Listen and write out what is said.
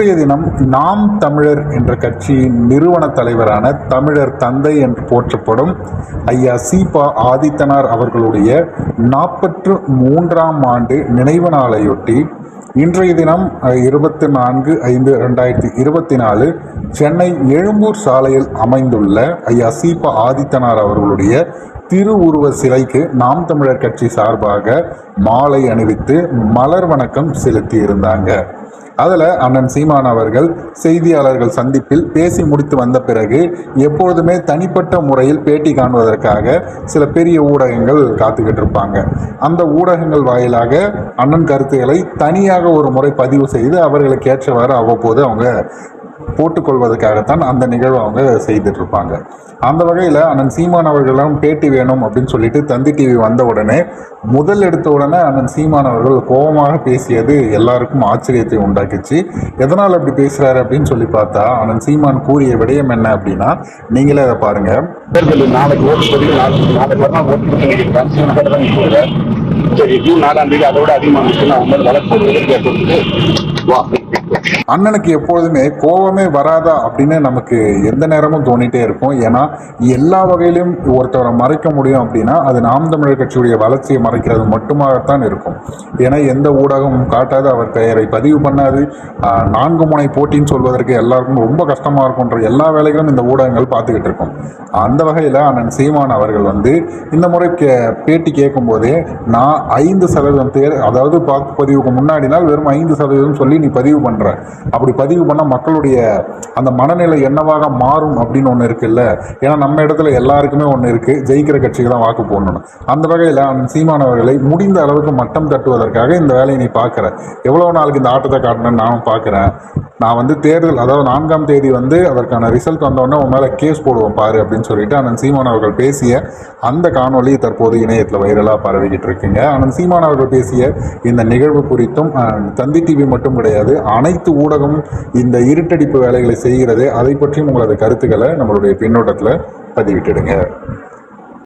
இன்றைய தினம் நாம் தமிழர் என்ற கட்சியின் நிறுவன தலைவரான தமிழர் தந்தை என்று போற்றப்படும் ஐயா சீபா ஆதித்தனார் அவர்களுடைய நாற்பத்து மூன்றாம் ஆண்டு நினைவு நாளையொட்டி இன்றைய தினம் இருபத்தி நான்கு ஐந்து ரெண்டாயிரத்தி இருபத்தி நாலு சென்னை எழும்பூர் சாலையில் அமைந்துள்ள ஐயா சீபா ஆதித்தனார் அவர்களுடைய திருவுருவ சிலைக்கு நாம் தமிழர் கட்சி சார்பாக மாலை அணிவித்து மலர் வணக்கம் செலுத்தி இருந்தாங்க. அதில் அண்ணன் சீமான் அவர்கள் செய்தியாளர்கள் சந்திப்பில் பேசி முடித்து வந்த பிறகு எப்பொழுதுமே தனிப்பட்ட முறையில் பேட்டி காண்பதற்காக சில பெரிய ஊடகங்கள் காத்துக்கிட்டு இருப்பாங்க. அந்த ஊடகங்கள் வாயிலாக அண்ணன் கருத்துக்களை தனியாக ஒரு முறை பதிவு செய்து அவர்களுக்கு ஏற்றவாறு அவ்வப்போது அவங்க போட்டுக்கொள்வதற்காகத்தான் அந்த நிகழ்வை அவங்க செய்துட்டு இருப்பாங்க அந்த வகையில் அண்ணன் சீமான் அவர்களும் பேட்டி வேணும் அப்படின்னு சொல்லிட்டு தந்தி டிவி வந்த உடனே முதல் எடுத்த உடனே அண்ணன் சீமான் அவர்கள் கோபமாக பேசியது எல்லாருக்கும் ஆச்சரியத்தை உண்டாக்கிச்சு. எதனால் அப்படி பேசுறாரு அப்படின்னு சொல்லி பார்த்தா அண்ணன் சீமான் கூறிய விடயம் என்ன அப்படின்னா நீங்களே அதை பாருங்க. நாளைக்கு ஓட்டு நாளைக்கு நாளைக்கு ஓட்டு சரி ஜூன் நாலாம் தேதி அதோட அதிகமாக இருந்துச்சுன்னா அண்ணனுக்கு எப்பொழுதுமே கோபமே வராதா அப்படின்னு நமக்கு எந்த நேரமும் தோணிட்டே இருக்கும். ஏன்னா எல்லா வகையிலும் ஒருத்தவரை மறைக்க முடியும் அப்படின்னா அது நாம் தமிழர் கட்சியுடைய வளர்ச்சியை மறைக்கிறது மட்டுமாகத்தான் இருக்கும். ஏன்னா எந்த ஊடகமும் காட்டாது அவர் பெயரை பதிவு பண்ணாது. நான்கு முனை போட்டின்னு சொல்வதற்கு எல்லாருக்கும் ரொம்ப கஷ்டமாக இருக்கும்ன்ற எல்லா வேலைகளும் இந்த ஊடகங்கள் பார்த்துக்கிட்டு இருக்கும். அந்த வகையில் அண்ணன் சீமான் அவர்கள் வந்து இந்த முறை கே பேட்டி கேட்கும்போதே நான் ஐந்து சதவீதம் பேர் அதாவது வாக்குப்பதிவுக்கு முன்னாடி நாள் வெறும் ஐந்து சதவீதம் சொல்லி நீ பதிவு பண்ணுறேன் அப்படி பதிவு பண்ணால் மக்களுடைய அந்த மனநிலை என்னவாக மாறும் அப்படின்னு ஒன்று இருக்குல்ல? ஏன்னா நம்ம இடத்துல எல்லாருக்குமே ஒன்று இருக்குது ஜெயிக்கிற கட்சிக்கு தான் வாக்கு போடணும் அந்த வகையில் அந்த சீமானவர்களை முடிந்த அளவுக்கு மட்டம் தட்டுவதற்காக இந்த வேலையை நீ பார்க்குற எவ்வளோ நாளுக்கு இந்த ஆட்டத்தை காட்டணும்னு நானும் பார்க்குறேன் நான் வந்து தேர்தல் அதாவது நான்காம் தேதி வந்து அதற்கான ரிசல்ட் வந்தோடனே உன் மேலே கேஸ் போடுவோம் பாரு அப்படின்னு சொல்லிட்டு அண்ணன் சீமான் அவர்கள் பேசிய அந்த காணொலி தற்போது இணையத்தில் வைரலாக பரவிக்கிட்டு இருக்குங்க. அண்ணன் சீமான் அவர்கள் பேசிய இந்த நிகழ்வு குறித்தும் தந்தி டிவி மட்டும் கிடையாது அனைத்து ஊடகமும் இந்த இருட்டடிப்பு வேலைகளை செய்கிறது அதை பற்றியும் உங்களது கருத்துக்களை நம்மளுடைய பின்னோட்டத்தில் பதிவிட்டுடுங்க.